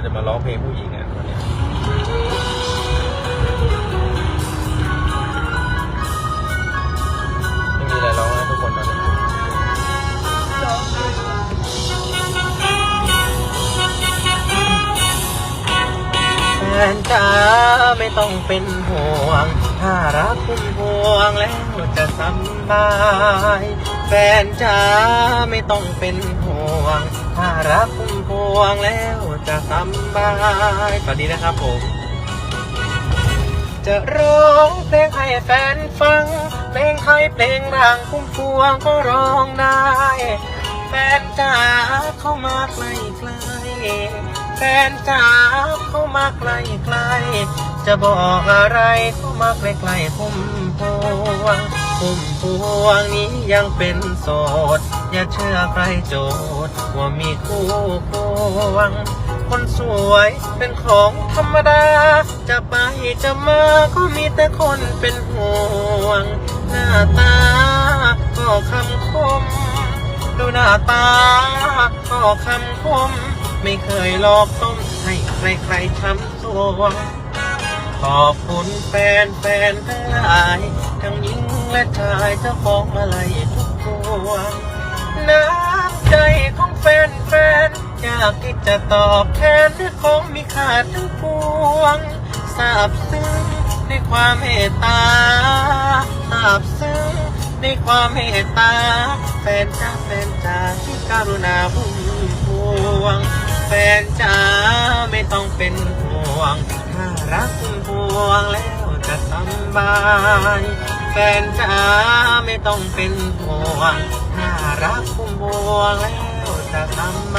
เราจะมาร้องเพลงผู้หญิงกันวันนี้ไม่มีอะไรร้องนะทุกคนตอนนี้แฟนจ๋าไม่ต้องเป็นห่วง ถ้ารักพุ่มพวงแล้วจะสำบาย แฟนจ๋าไม่ต้องเป็นห่วง รักพุ่มพวงแล้วจะสำบายสวัสดีนะครับผม จะร้องเพลงให้แฟนฟัง เพลงไทยเพลงดังพุ่มพวงก็ร้องได้ แฟนจ๋าเข้ามาใกล้ใกล้แฟนจ๋าเข้ามาใกล้ใกล้จะบอกอะไรเข้ามาใกล้ใกล้พุ่มพวงพุ่มพวงนี้ยังเป็นโสด อย่าเชื่อใครโจทย์ว่ามีคู่ควง คนสวยเป็นของธรรมดา จะไปจะมาก็มีแต่คนเป็นห่วง หน้าตาก็คำคม ดูหน้าตาก็คำคม ไม่เคยหลอกต้มให้ใครใครๆช้ำสวงขอบคุณแฟนแฟนๆทั้งหลาย ทั้งหญิงและชายเจ้าของอะไรทุกพว น้ำใจของแฟนแฟนๆ อยากที่จะตอบแทนด้วยของมีค่าทั้งปวงทราบซึ้งในความเมตตาทราบซึ้งในความเมตตา แฟนจ้าแฟนจ้าที่กรุณาพุ่มพวง แฟนจ้าไม่ต้องเป็นห่วงถ้ารักพวงแล้วจะสบาย แฟนจ้าไม่ต้องเป็นห่วงถ้า รักคงมัวงแล้วจะทำไม